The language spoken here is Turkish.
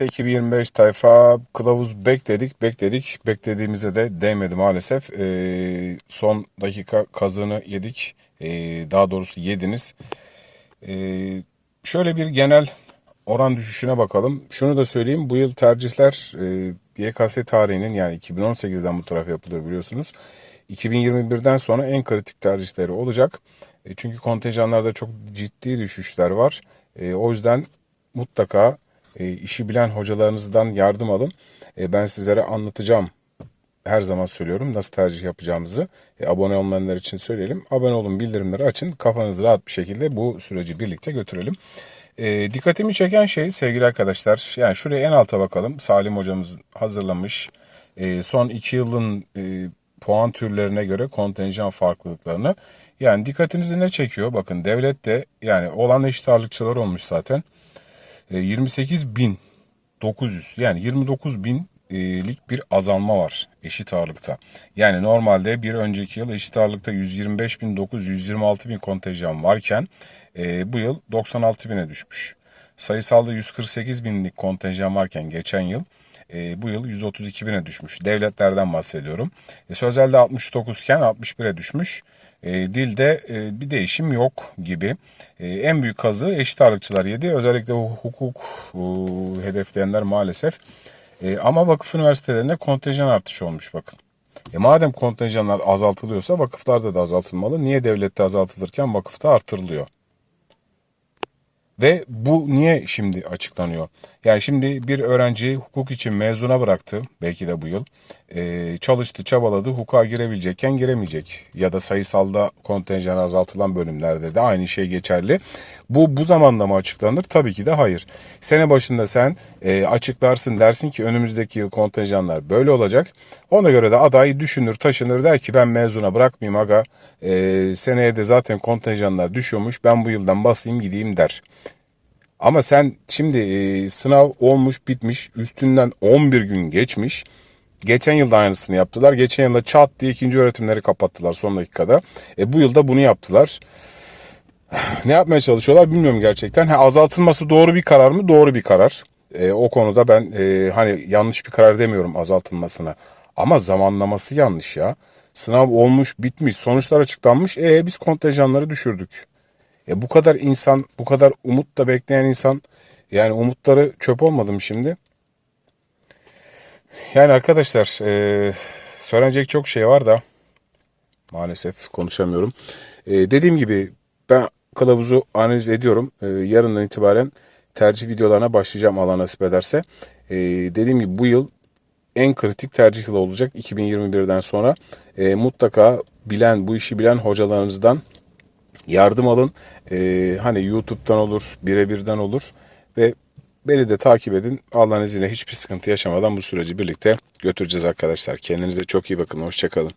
2025 tayfa kılavuz bekledik bekledik beklediğimize de değmedi maalesef. Ee, son dakika kazığını yedik. Ee, daha doğrusu yediniz. Ee, şöyle bir genel oran düşüşüne bakalım. Şunu da söyleyeyim bu yıl tercihler e, YKS tarihinin yani 2018'den bu taraf yapılıyor biliyorsunuz. 2021'den sonra en kritik tercihleri olacak. E, çünkü kontenjanlarda çok ciddi düşüşler var. E, o yüzden mutlaka e, işi bilen hocalarınızdan yardım alın. E, ben sizlere anlatacağım. Her zaman söylüyorum nasıl tercih yapacağımızı. E, abone olmayanlar için söyleyelim. Abone olun, bildirimleri açın. Kafanız rahat bir şekilde bu süreci birlikte götürelim. E, dikkatimi çeken şey sevgili arkadaşlar. Yani şuraya en alta bakalım. Salim hocamız hazırlamış. Son iki yılın puan türlerine göre kontenjan farklılıklarını. Yani dikkatinizi ne çekiyor? Bakın devlet de yani olan eşit ağırlıkçılar olmuş zaten. E, 28 bin 900 yani 29 binlik bir azalma var eşit ağırlıkta. Yani normalde bir önceki yıl eşit ağırlıkta 125 bin 900 126 bin kontenjan varken e, bu yıl 96 bine düşmüş. Sayısalda 148 binlik kontenjan varken geçen yıl e, bu yıl 132 bine düşmüş. Devletlerden bahsediyorum. E, sözelde 69 iken 61'e düşmüş. E, dilde e, bir değişim yok gibi. E, en büyük kazı eşit ağırlıkçılar yedi. Özellikle hukuk e, hedefleyenler maalesef. E, ama vakıf üniversitelerinde kontenjan artışı olmuş bakın. E, madem kontenjanlar azaltılıyorsa vakıflarda da azaltılmalı. Niye devlette azaltılırken vakıfta artırılıyor? Ve bu niye şimdi açıklanıyor? Yani şimdi bir öğrenci hukuk için mezuna bıraktı belki de bu yıl. Ee, çalıştı, çabaladı, hukuka girebilecekken giremeyecek. Ya da sayısalda kontenjan azaltılan bölümlerde de aynı şey geçerli. Bu bu zamanda mı açıklanır? Tabii ki de hayır. Sene başında sen e, açıklarsın dersin ki önümüzdeki yıl kontenjanlar böyle olacak. Ona göre de aday düşünür, taşınır der ki ben mezuna bırakmayayım aga. E, seneye de zaten kontenjanlar düşüyormuş ben bu yıldan basayım gideyim der. Ama sen şimdi e, sınav olmuş bitmiş üstünden 11 gün geçmiş. Geçen yılda aynısını yaptılar. Geçen yılda çat diye ikinci öğretimleri kapattılar son dakikada. E, bu yılda bunu yaptılar. ne yapmaya çalışıyorlar bilmiyorum gerçekten. Ha, azaltılması doğru bir karar mı? Doğru bir karar. E, o konuda ben e, hani yanlış bir karar demiyorum azaltılmasına. Ama zamanlaması yanlış ya. Sınav olmuş bitmiş sonuçlar açıklanmış. E biz kontenjanları düşürdük. E bu kadar insan, bu kadar umut da bekleyen insan yani umutları çöp olmadı mı şimdi? Yani arkadaşlar e, söylenecek çok şey var da maalesef konuşamıyorum. E, dediğim gibi ben kılavuzu analiz ediyorum. E, yarından itibaren tercih videolarına başlayacağım Allah nasip ederse. E, dediğim gibi bu yıl en kritik tercih yılı olacak 2021'den sonra. E, mutlaka bilen, bu işi bilen hocalarınızdan yardım alın. Ee, hani YouTube'dan olur, birebirden olur ve beni de takip edin. Allah'ın izniyle hiçbir sıkıntı yaşamadan bu süreci birlikte götüreceğiz arkadaşlar. Kendinize çok iyi bakın. Hoşçakalın.